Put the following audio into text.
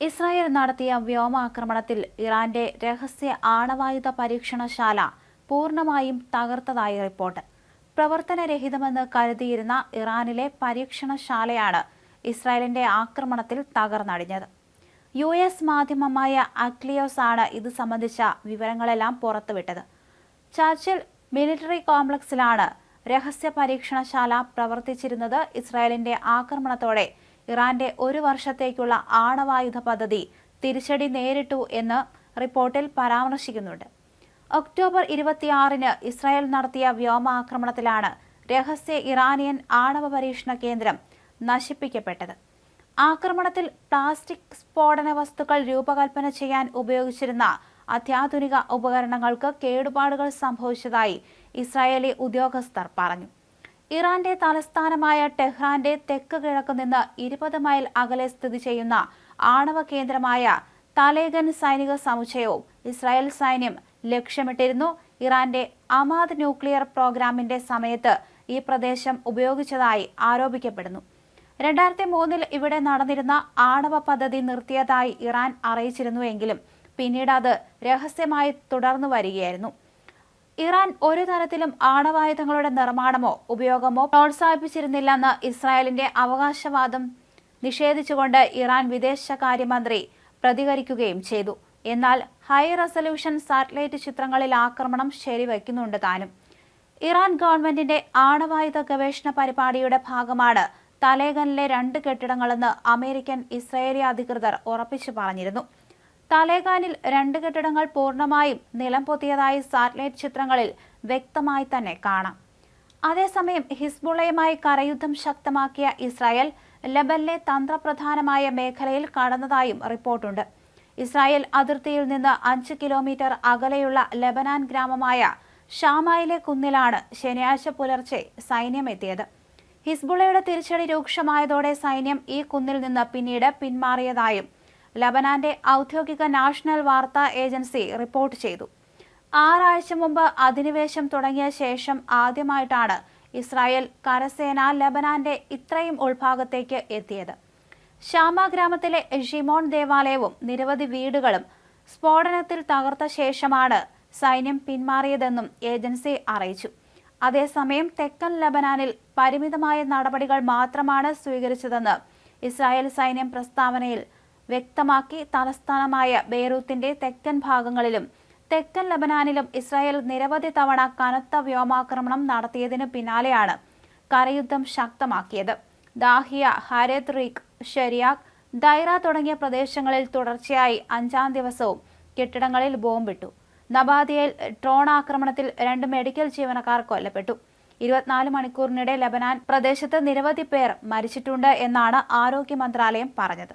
Israel നടത്തിയ വ്യോമാക്രമണത്തിൽ ഇറാന്റെ രഹസ്യ ആണവായുധ പരീക്ഷണശാല പൂർണമായും തകർത്തതായി റിപ്പോർട്ട്. പ്രവർത്തനരഹിതമെന്ന് കരുതിയിരുന്ന ഇറാനിലെ പരീക്ഷണശാലയാണ് ഇസ്രായേലിന്റെ ആക്രമണത്തിൽ തകർന്നടിഞ്ഞത്. യു എസ് മാധ്യമമായ അക്ലിയോസ് ആണ് ഇത് സംബന്ധിച്ച വിവരങ്ങളെല്ലാം പുറത്തുവിട്ടത്. ചർച്ചിൽ മിലിറ്ററി കോംപ്ലക്സിലാണ് രഹസ്യ പരീക്ഷണശാല പ്രവർത്തിച്ചിരുന്നത് ഇസ്രായേലിന്റെ ആക്രമണത്തോടെ ഇറാന്റെ ഒരു വർഷത്തേക്കുള്ള ആണവായുധ പദ്ധതി തിരിച്ചടി നേരിട്ടു എന്ന് റിപ്പോർട്ടിൽ പരാമർശിക്കുന്നുണ്ട്. ഒക്ടോബർ ഇരുപത്തിയാറിന് ഇസ്രായേൽ നടത്തിയ വ്യോമാക്രമണത്തിലാണ് രഹസ്യ ഇറാനിയൻ ആണവ പരീക്ഷണ കേന്ദ്രം നശിപ്പിക്കപ്പെട്ടത്. ആക്രമണത്തിൽ പ്ലാസ്റ്റിക് സ്ഫോടന വസ്തുക്കൾ രൂപകൽപ്പന ചെയ്യാൻ ഉപയോഗിച്ചിരുന്ന അത്യാധുനിക ഉപകരണങ്ങൾക്ക് കേടുപാടുകൾ സംഭവിച്ചതായി ഇസ്രായേലി ഉദ്യോഗസ്ഥർ പറഞ്ഞു. ഇറാന്റെ തലസ്ഥാനമായ ടെഹ്റാന്റെ തെക്ക് കിഴക്ക് നിന്ന് ഇരുപത് മൈൽ അകലെ സ്ഥിതി ചെയ്യുന്ന ആണവ കേന്ദ്രമായ തലേഗൻ സൈനിക സമുച്ചയവും ഇസ്രായേൽ സൈന്യം ലക്ഷ്യമിട്ടിരുന്നു. ഇറാന്റെ അമാദ് ന്യൂക്ലിയർ പ്രോഗ്രാമിന്റെ സമയത്ത് ഈ പ്രദേശം ഉപയോഗിച്ചതായി ആരോപിക്കപ്പെടുന്നു. രണ്ടായിരത്തി മൂന്നിൽ ഇവിടെ നടന്നിരുന്ന ആണവ പദ്ധതി നിർത്തിയതായി ഇറാൻ അറിയിച്ചിരുന്നുവെങ്കിലും പിന്നീട് അത് രഹസ്യമായി തുടർന്നു വരികയായിരുന്നു. ഇറാൻ ഒരു തരത്തിലും ആണവായുധങ്ങളുടെ നിർമ്മാണമോ ഉപയോഗമോ പ്രോത്സാഹിപ്പിച്ചിരുന്നില്ലെന്ന് ഇസ്രായേലിന്റെ അവകാശവാദം നിഷേധിച്ചുകൊണ്ട് ഇറാൻ വിദേശകാര്യമന്ത്രി പ്രതികരിക്കുകയും ചെയ്തു. എന്നാൽ ഹൈ റെസല്യൂഷൻ സാറ്റലൈറ്റ് ചിത്രങ്ങളിൽ ആക്രമണം ശരിവയ്ക്കുന്നുണ്ട് താനും. ഇറാൻ ഗവൺമെന്റിന്റെ ആണവായുധ ഗവേഷണ പരിപാടിയുടെ ഭാഗമാണ് തലേഗനിലെ രണ്ട് കെട്ടിടങ്ങളെന്ന് അമേരിക്കൻ ഇസ്രായേലി അധികൃതർ ഉറപ്പിച്ചു പറഞ്ഞിരുന്നു. തലേഗാനിൽ രണ്ട് കെട്ടിടങ്ങൾ പൂർണമായും നിലം പൊത്തിയതായി സാറ്റലൈറ്റ് ചിത്രങ്ങളിൽ വ്യക്തമായി തന്നെ കാണാം. അതേസമയം ഹിസ്ബുളയുമായി കരയുദ്ധം ശക്തമാക്കിയ ഇസ്രായേൽ ലബനിലെ തന്ത്രപ്രധാനമായ മേഖലയിൽ കടന്നതായും റിപ്പോർട്ടുണ്ട്. ഇസ്രായേൽ അതിർത്തിയിൽ നിന്ന് അഞ്ച് കിലോമീറ്റർ അകലെയുള്ള ലബനാൻ ഗ്രാമമായ ഷാമായിലെ കുന്നിലാണ് ശനിയാഴ്ച പുലർച്ചെ സൈന്യം എത്തിയത്. ഹിസ്ബുളയുടെ തിരിച്ചടി രൂക്ഷമായതോടെ സൈന്യം ഈ കുന്നിൽ നിന്ന് പിന്നീട് പിന്മാറിയതായും ലബനാന്റെ ഔദ്യോഗിക നാഷണൽ വാർത്താ ഏജൻസി റിപ്പോർട്ട് ചെയ്തു. ആറാഴ്ച മുമ്പ് അധിനിവേശം തുടങ്ങിയ ശേഷം ആദ്യമായിട്ടാണ് ഇസ്രായേൽ കരസേന ലബനാന്റെ ഇത്രയും ഉൾഭാഗത്തേക്ക് എത്തിയത്. ഷാമ ഗ്രാമത്തിലെ ഷിമോൺ ദേവാലയവും നിരവധി വീടുകളും സ്ഫോടനത്തിൽ തകർത്ത ശേഷമാണ് സൈന്യം പിന്മാറിയതെന്നും ഏജൻസി അറിയിച്ചു. അതേസമയം തെക്കൻ ലബനാനിൽ പരിമിതമായ നടപടികൾ മാത്രമാണ് സ്വീകരിച്ചതെന്ന് ഇസ്രായേൽ സൈന്യം പ്രസ്താവനയിൽ വ്യക്തമാക്കി തലസ്ഥാനമായ ബെയ്റൂത്തിന്റെ തെക്കൻ ഭാഗങ്ങളിലും തെക്കൻ ലബനാനിലും ഇസ്രായേൽ നിരവധി തവണ കനത്ത വ്യോമാക്രമണം നടത്തിയതിനു പിന്നാലെയാണ് കരയുദ്ധം ശക്തമാക്കിയത്. ദാഹിയ ഹരത് റീഖ് ഷെരിയാഖ് ദൈറ തുടങ്ങിയ പ്രദേശങ്ങളിൽ തുടർച്ചയായി അഞ്ചാം ദിവസവും കെട്ടിടങ്ങളിൽ ബോംബിട്ടു. നബാദിയയിൽ ഡ്രോൺ ആക്രമണത്തിൽ രണ്ട് മെഡിക്കൽ ജീവനക്കാർ കൊല്ലപ്പെട്ടു. ഇരുപത്തിനാല് മണിക്കൂറിനിടെ ലബനാൻ പ്രദേശത്ത് നിരവധി പേർ മരിച്ചിട്ടുണ്ട് എന്നാണ് ആരോഗ്യ മന്ത്രാലയം പറഞ്ഞത്.